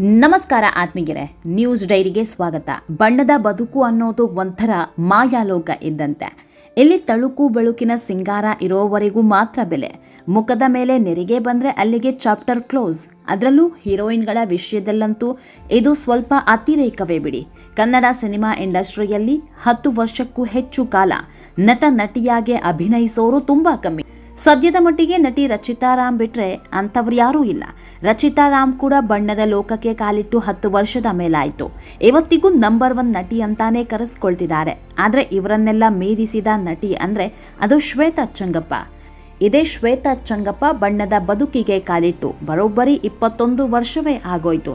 ನಮಸ್ಕಾರ ಆತ್ಮೀಗೆರೆ ನ್ಯೂಸ್ ಡೈರಿಗೆ ಸ್ವಾಗತ. ಬಣ್ಣದ ಬದುಕು ಅನ್ನೋದು ಒಂಥರ ಮಾಯಾಲೋಕ ಇದ್ದಂತೆ. ಇಲ್ಲಿ ತಳುಕು ಬೆಳುಕಿನ ಸಿಂಗಾರ ಇರೋವರೆಗೂ ಮಾತ್ರ ಬೆಲೆ. ಮುಖದ ಮೇಲೆ ನೆರಿಗೆ ಬಂದರೆ ಅಲ್ಲಿಗೆ ಚಾಪ್ಟರ್ ಕ್ಲೋಸ್. ಅದರಲ್ಲೂ ಹೀರೋಯಿನ್ಗಳ ವಿಷಯದಲ್ಲಂತೂ ಇದು ಸ್ವಲ್ಪ ಅತಿರೇಕವೇ ಬಿಡಿ. ಕನ್ನಡ ಸಿನಿಮಾ ಇಂಡಸ್ಟ್ರಿಯಲ್ಲಿ ಹತ್ತು ವರ್ಷಕ್ಕೂ ಹೆಚ್ಚು ಕಾಲ ನಟ ನಟಿಯಾಗಿ ಅಭಿನಯಿಸೋರು ತುಂಬ ಕಮ್ಮಿ. ಸದ್ಯದ ಮಟ್ಟಿಗೆ ನಟಿ ರಚಿತಾ ರಾಮ್ ಬಿಟ್ರೆ ಅಂಥವ್ರು ಯಾರೂ ಇಲ್ಲ. ರಚಿತಾ ರಾಮ್ ಕೂಡ ಬಣ್ಣದ ಲೋಕಕ್ಕೆ ಕಾಲಿಟ್ಟು ಹತ್ತು ವರ್ಷದ ಮೇಲಾಯಿತು. ಇವತ್ತಿಗೂ ನಂಬರ್ ಒನ್ ನಟಿ ಅಂತಾನೆ ಕರೆಸ್ಕೊಳ್ತಿದ್ದಾರೆ. ಆದರೆ ಇವರನ್ನೆಲ್ಲ ಮೀರಿಸಿದ ನಟಿ ಅಂದರೆ ಅದು ಶ್ವೇತಾ ಚಂಗಪ್ಪ ಇದೇ ಶ್ವೇತಾ ಚಂಗಪ್ಪ ಬಣ್ಣದ ಬದುಕಿಗೆ ಕಾಲಿಟ್ಟು ಬರೋಬ್ಬರಿ ಇಪ್ಪತ್ತೊಂದು ವರ್ಷವೇ ಆಗೋಯ್ತು.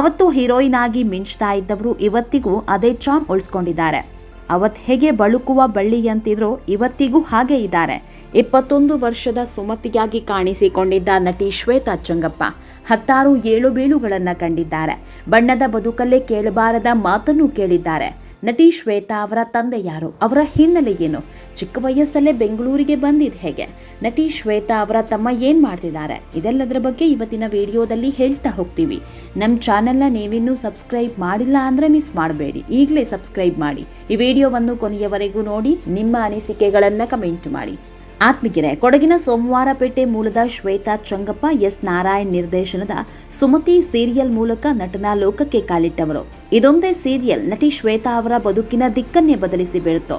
ಅವತ್ತು ಹೀರೋಯಿನ್ ಆಗಿ ಮಿಂಚ್ತಾ ಇದ್ದವರು ಇವತ್ತಿಗೂ ಅದೇ ಚಾಮ್ ಉಳಿಸ್ಕೊಂಡಿದ್ದಾರೆ. ಅವತ್ ಹೇಗೆ ಬಳುಕುವ ಬಳ್ಳಿ ಬಳ್ಳಿಯಂತಿದ್ರು ಇವತ್ತಿಗೂ ಹಾಗೆ ಇದ್ದಾರೆ. ಇಪ್ಪತ್ತೊಂದು ವರ್ಷದ ಸುಮತಿಯಾಗಿ ಕಾಣಿಸಿಕೊಂಡಿದ್ದ ನಟಿ ಶ್ವೇತಾ ಚಂಗಪ್ಪ ಹತ್ತಾರು ಏಳು ಬೀಳುಗಳನ್ನು ಕಂಡಿದ್ದಾರೆ. ಬಣ್ಣದ ಬದುಕಲ್ಲೇ ಕೇಳಬಾರದ ಮಾತನ್ನು ಕೇಳಿದ್ದಾರೆ. ನಟಿ ಶ್ವೇತಾ ಅವರ ತಂದೆ ಯಾರು? ಅವರ ಹಿನ್ನೆಲೆ ಏನು? ಚಿಕ್ಕ ವಯಸ್ಸಲ್ಲೇ ಬೆಂಗಳೂರಿಗೆ ಬಂದಿದ್ದು ಹೇಗೆ? ನಟಿ ಶ್ವೇತಾ ಅವರ ತಮ್ಮ ಏನು ಮಾಡ್ತಿದ್ದಾರೆ? ಇದೆಲ್ಲದರ ಬಗ್ಗೆ ಇವತ್ತಿನ ವಿಡಿಯೋದಲ್ಲಿ ಹೇಳ್ತಾ ಹೋಗ್ತೀವಿ. ನಮ್ಮ ಚಾನೆಲ್ನ ನೀವಿನ್ನೂ ಸಬ್ಸ್ಕ್ರೈಬ್ ಮಾಡಿಲ್ಲ ಅಂದರೆ ಮಿಸ್ ಮಾಡಬೇಡಿ. ಈಗಲೇ ಸಬ್ಸ್ಕ್ರೈಬ್ ಮಾಡಿ. ಈ ವಿಡಿಯೋವನ್ನು ಕೊನೆಯವರೆಗೂ ನೋಡಿ, ನಿಮ್ಮ ಅನಿಸಿಕೆಗಳನ್ನು ಕಮೆಂಟ್ ಮಾಡಿ. ಆತ್ಮಿಗೆರೆ ಕೊಡಗಿನ ಸೋಮವಾರಪೇಟೆ ಮೂಲದ ಶ್ವೇತಾ ಚಂಗಪ್ಪ, ಎಸ್. ನಾರಾಯಣ್ ನಿರ್ದೇಶನದ ಸುಮತಿ ಸೀರಿಯಲ್ ಮೂಲಕ ನಟನಾ ಲೋಕಕ್ಕೆ ಕಾಲಿಟ್ಟವರು. ಇದೊಂದೇ ಸೀರಿಯಲ್ ನಟಿ ಶ್ವೇತಾ ಅವರ ಬದುಕಿನ ದಿಕ್ಕನ್ನೇ ಬದಲಿಸಿ ಬೀಳುತ್ತೋ?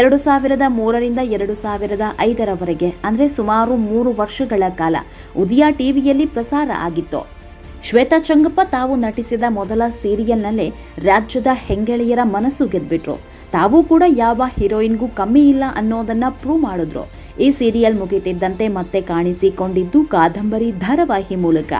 ಎರಡು ಸಾವಿರದ ಮೂರರಿಂದ ಎರಡು ಸಾವಿರದ ಐದರವರೆಗೆ, ಅಂದರೆ ಸುಮಾರು ಮೂರು ವರ್ಷಗಳ ಕಾಲ, ಉದಯ ಟಿವಿಯಲ್ಲಿ ಪ್ರಸಾರ ಆಗಿತ್ತು? ಶ್ವೇತಾ ಚಂಗಪ್ಪ ತಾವು ನಟಿಸಿದ ಮೊದಲ ಸೀರಿಯಲ್ನಲ್ಲೇ ರಾಜ್ಯದ ಹೆಂಗೆಳೆಯರ ಮನಸ್ಸು ಗೆದ್ಬಿಟ್ರು. ತಾವು ಕೂಡ ಯಾವ ಹೀರೋಯಿನ್ಗೂ ಕಮ್ಮಿ ಇಲ್ಲ ಅನ್ನೋದನ್ನ ಪ್ರೂವ್ ಮಾಡಿದ್ರು. ಈ ಸೀರಿಯಲ್ ಮುಗಿತಿದ್ದಂತೆ ಮತ್ತೆ ಕಾಣಿಸಿಕೊಂಡಿದ್ದು ಕಾದಂಬರಿ ಧಾರಾವಾಹಿ ಮೂಲಕ.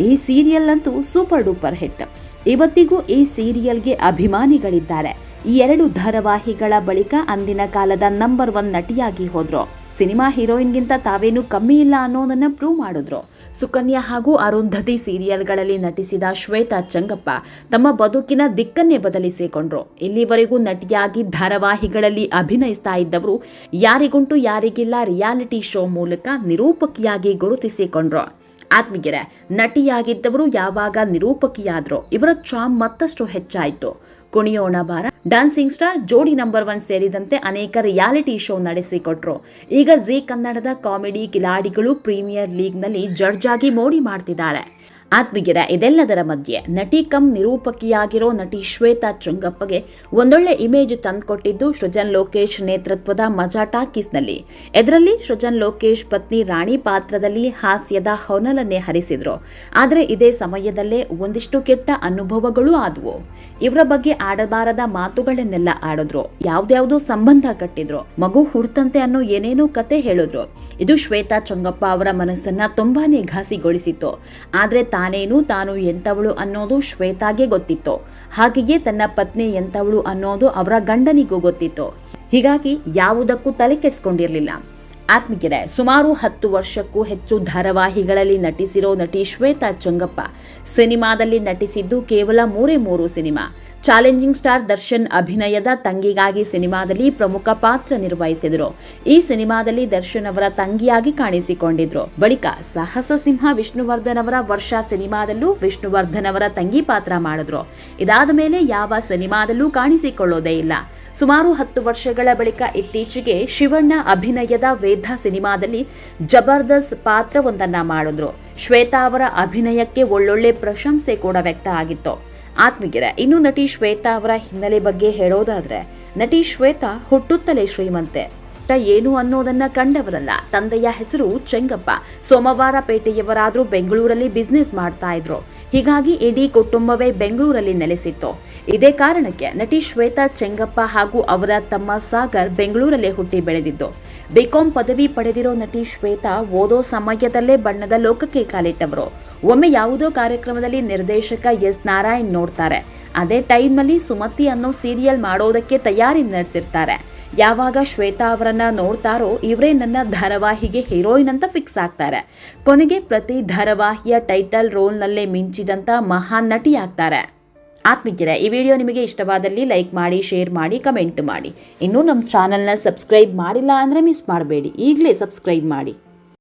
ಈ ಸೀರಿಯಲ್ ಅಂತೂ ಸೂಪರ್ ಡೂಪರ್ ಹಿಟ್. ಇವತ್ತಿಗೂ ಈ ಸೀರಿಯಲ್ಗೆ ಅಭಿಮಾನಿಗಳಿದ್ದಾರೆ. ಈ ಎರಡು ಧಾರಾವಾಹಿಗಳ ಬಳಿಕ ಅಂದಿನ ಕಾಲದ ನಂಬರ್ ಒನ್ ನಟಿಯಾಗಿ ಹೋದ್ರು. ಸಿನಿಮಾ ಹೀರೋಯಿನ್ಗಿಂತ ತಾವೇನು ಕಮ್ಮಿ ಇಲ್ಲ ಅನ್ನೋದನ್ನ ಪ್ರೂವ್ ಮಾಡಿದ್ರು. ಸುಕನ್ಯಾ ಹಾಗೂ ಅರುಂಧತಿ ಸೀರಿಯಲ್ಗಳಲ್ಲಿ ನಟಿಸಿದ ಶ್ವೇತಾ ಚಂಗಪ್ಪ ತಮ್ಮ ಬದುಕಿನ ದಿಕ್ಕನ್ನೇ ಬದಲಿಸಿಕೊಂಡ್ರು. ಇಲ್ಲಿವರೆಗೂ ನಟಿಯಾಗಿ ಧಾರಾವಾಹಿಗಳಲ್ಲಿ ಅಭಿನಯಿಸ್ತಾ ಇದ್ದವರು ಯಾರಿಗುಂಟು ಯಾರಿಗಿಲ್ಲ ರಿಯಾಲಿಟಿ ಶೋ ಮೂಲಕ ನಿರೂಪಕಿಯಾಗಿ ಗುರುತಿಸಿಕೊಂಡ್ರು. ಆತ್ಮೀಗೆರೆ ನಟಿಯಾಗಿದ್ದವರು ಯಾವಾಗ ನಿರೂಪಕಿಯಾದ್ರು ಇವರ ಚಾಮ್ ಮತ್ತಷ್ಟು ಹೆಚ್ಚಾಯಿತು. ಕುಣಿಯೋಣ ಬಾರ. Dancing star Jodi number one ಸೇರಿದಂತೆ ಅನೇಕ ರಿಯಾಲಿಟಿ ಶೋ ನಡೆಸಿಕೊಟ್ರು. ಈಗ ಜಿ ಕನ್ನಡದ ಕಾಮಿಡಿ ಕಿಲಾಡಿಗಳು ಪ್ರೀಮಿಯರ್ ಲೀಗ್ನಲ್ಲಿ ಜಡ್ಜ್ ಆಗಿ ಮೋಡಿ ಮಾಡ್ತಿದ್ದಾರೆ. ಆತ್ಮೀಗೆರೆ ಇದೆಲ್ಲದರ ಮಧ್ಯೆ ನಟಿ ಕಂ ನಿರೂಪಕಿಯಾಗಿರೋ ನಟಿ ಶ್ವೇತಾ ಚುಂಗಪ್ಪಗೆ ಒಂದೊಳ್ಳೆ ಇಮೇಜ್ ತಂದುಕೊಟ್ಟಿದ್ದು ಸೃಜನ್ ಲೋಕೇಶ್ ನೇತೃತ್ವದ ಮಜಾ ಟಾಕೀಸ್ನಲ್ಲಿ. ಇದರಲ್ಲಿ ಸೃಜನ್ ಲೋಕೇಶ್ ಪತ್ನಿ ರಾಣಿ ಪಾತ್ರದಲ್ಲಿ ಹಾಸ್ಯದ ಹೊನಲನ್ನೇ ಹರಿಸಿದ್ರು. ಆದರೆ ಇದೇ ಸಮಯದಲ್ಲೇ ಒಂದಿಷ್ಟು ಕೆಟ್ಟ ಅನುಭವಗಳು ಆದವು. ಇವರ ಬಗ್ಗೆ ಆಡಬಾರದ ಮಾತುಗಳನ್ನೆಲ್ಲ ಆಡಿದ್ರು. ಯಾವ್ದ್ಯಾವ್ದೋ ಸಂಬಂಧ ಕಟ್ಟಿದ್ರು. ಮಗು ಹುಡ್ತಂತೆ ಅನ್ನೋ ಏನೇನೋ ಕತೆ ಹೇಳಿದ್ರು. ಇದು ಶ್ವೇತಾ ಚಂಗಪ್ಪ ಅವರ ಮನಸ್ಸನ್ನ ತುಂಬಾನೇ ಘಾಸಿಗೊಳಿಸಿತ್ತು. ಆದ್ರೆ ತಾನೇನು ತಾನು ಎಂಥವಳು ಅನ್ನೋದು ಶ್ವೇತಾಗೆ ಗೊತ್ತಿತ್ತು. ಹಾಗೆಯೇ ತನ್ನ ಪತ್ನಿ ಎಂಥವಳು ಅನ್ನೋದು ಅವರ ಗಂಡನಿಗೂ ಗೊತ್ತಿತ್ತು. ಹೀಗಾಗಿ ಯಾವುದಕ್ಕೂ ತಲೆ ಕೆಡಿಸ್ಕೊಂಡಿರಲಿಲ್ಲ. ಸುಮಾರು ಹತ್ತು ವರ್ಷಕ್ಕೂ ಹೆಚ್ಚು ಧಾರಾವಾಹಿಗಳಲ್ಲಿ ನಟಿಸಿರೋ ನಟಿ ಶ್ವೇತಾ ಚಂಗಪ್ಪ, ಸಿನಿಮಾದಲ್ಲಿ ನಟಿಸಿದ್ದು ಕೇವಲ ಮೂರೇ ಮೂರು ಸಿನಿಮಾ. ಚಾಲೆಂಜಿಂಗ್ ಸ್ಟಾರ್ ದರ್ಶನ್ ಅಭಿನಯದ ತಂಗಿಗಾಗಿ ಸಿನಿಮಾದಲ್ಲಿ ಪ್ರಮುಖ ಪಾತ್ರ ನಿರ್ವಹಿಸಿದರು. ಈ ಸಿನಿಮಾದಲ್ಲಿ ದರ್ಶನ್ ಅವರ ತಂಗಿಯಾಗಿ ಕಾಣಿಸಿಕೊಂಡಿದ್ರು. ಬಳಿಕ ಸಾಹಸ ಸಿಂಹ ವಿಷ್ಣುವರ್ಧನ್ ಅವರ ವರ್ಷ ಸಿನಿಮಾದಲ್ಲೂ ವಿಷ್ಣುವರ್ಧನ್ ಅವರ ತಂಗಿ ಪಾತ್ರ ಮಾಡಿದ್ರು. ಇದಾದ ಮೇಲೆ ಯಾವ ಸಿನಿಮಾದಲ್ಲೂ ಕಾಣಿಸಿಕೊಳ್ಳೋದೇ ಇಲ್ಲ. ಸುಮಾರು ಹತ್ತು ವರ್ಷಗಳ ಬಳಿಕ ಇತ್ತೀಚೆಗೆ ಶಿವಣ್ಣ ಅಭಿನಯದ ವೇದ ಸಿನಿಮಾದಲ್ಲಿ ಜಬರ್ದಸ್ತ್ ಪಾತ್ರವೊಂದನ್ನು ಮಾಡಿದ್ರು. ಶ್ವೇತಾ ಅವರ ಅಭಿನಯಕ್ಕೆ ಒಳ್ಳೊಳ್ಳೆ ಪ್ರಶಂಸೆ ಕೂಡ ವ್ಯಕ್ತ ಆಗಿತ್ತು. ಆತ್ಮೀಗೆರೆ ಇನ್ನು ನಟಿ ಶ್ವೇತಾ ಅವರ ಹಿನ್ನೆಲೆ ಬಗ್ಗೆ ಹೇಳೋದಾದ್ರೆ, ನಟಿ ಶ್ವೇತಾ ಹುಟ್ಟುತ್ತಲೇ ಶ್ರೀಮಂತೆ. ಏನು ಅನ್ನೋದನ್ನ ಕಂಡವರಲ್ಲ. ತಂದೆಯ ಹೆಸರು ಚೆಂಗಪ್ಪ. ಸೋಮವಾರ ಪೇಟೆಯವರಾದ್ರೂ ಬೆಂಗಳೂರಲ್ಲಿ ಬಿಸ್ನೆಸ್ ಮಾಡ್ತಾ ಇದ್ರು. ಹೀಗಾಗಿ ಇಡೀ ಕುಟುಂಬವೇ ಬೆಂಗಳೂರಲ್ಲಿ ನೆಲೆಸಿತ್ತು. ಇದೇ ಕಾರಣಕ್ಕೆ ನಟಿ ಶ್ವೇತಾ, ಚೆಂಗಪ್ಪ ಹಾಗೂ ಅವರ ತಮ್ಮ ಸಾಗರ್ ಬೆಂಗಳೂರಲ್ಲೇ ಹುಟ್ಟಿ ಬೆಳೆದಿದ್ದು. ಬಿಕಾಂ ಪದವಿ ಪಡೆದಿರೋ ನಟಿ ಶ್ವೇತಾ ಓದೋ ಸಮಯದಲ್ಲೇ ಬಣ್ಣದ ಲೋಕಕ್ಕೆ ಕಾಲಿಟ್ಟವರು. ಒಮ್ಮೆ ಯಾವುದೋ ಕಾರ್ಯಕ್ರಮದಲ್ಲಿ ನಿರ್ದೇಶಕ ಎಸ್. ನಾರಾಯಣ್ ನೋಡ್ತಾರೆ. ಅದೇ ಟೈಮ್ನಲ್ಲಿ ಸುಮತಿ ಅನ್ನೋ ಸೀರಿಯಲ್ ಮಾಡೋದಕ್ಕೆ ತಯಾರಿ ನಡೆಸಿರ್ತಾರೆ. ಯಾವಾಗ ಶ್ವೇತಾ ಅವರನ್ನ ನೋಡ್ತಾರೋ ಇವರೇ ನನ್ನ ಧಾರಾವಾಹಿಗೆ ಹೀರೋಯಿನ್ ಅಂತ ಫಿಕ್ಸ್ ಆಗ್ತಾರೆ. ಕೊನೆಗೆ ಪ್ರತಿ ಧಾರಾವಾಹಿಯ ಟೈಟಲ್ ರೋಲ್ನಲ್ಲೇ ಮಿಂಚಿದಂತ ಮಹಾನ್ ನಟಿ ಆಗ್ತಾರೆ. ಆತ್ಮೀಯರೇ, ಈ ವಿಡಿಯೋ ನಿಮಗೆ ಇಷ್ಟವಾದಲ್ಲಿ ಲೈಕ್ ಮಾಡಿ, ಶೇರ್ ಮಾಡಿ, ಕಮೆಂಟ್ ಮಾಡಿ. ಇನ್ನೂ ನಮ್ಮ ಚಾನಲ್ನ ಸಬ್ಸ್ಕ್ರೈಬ್ ಮಾಡಿಲ್ಲ ಅಂದರೆ ಮಿಸ್ ಮಾಡಬೇಡಿ. ಈಗಲೇ ಸಬ್ಸ್ಕ್ರೈಬ್ ಮಾಡಿ.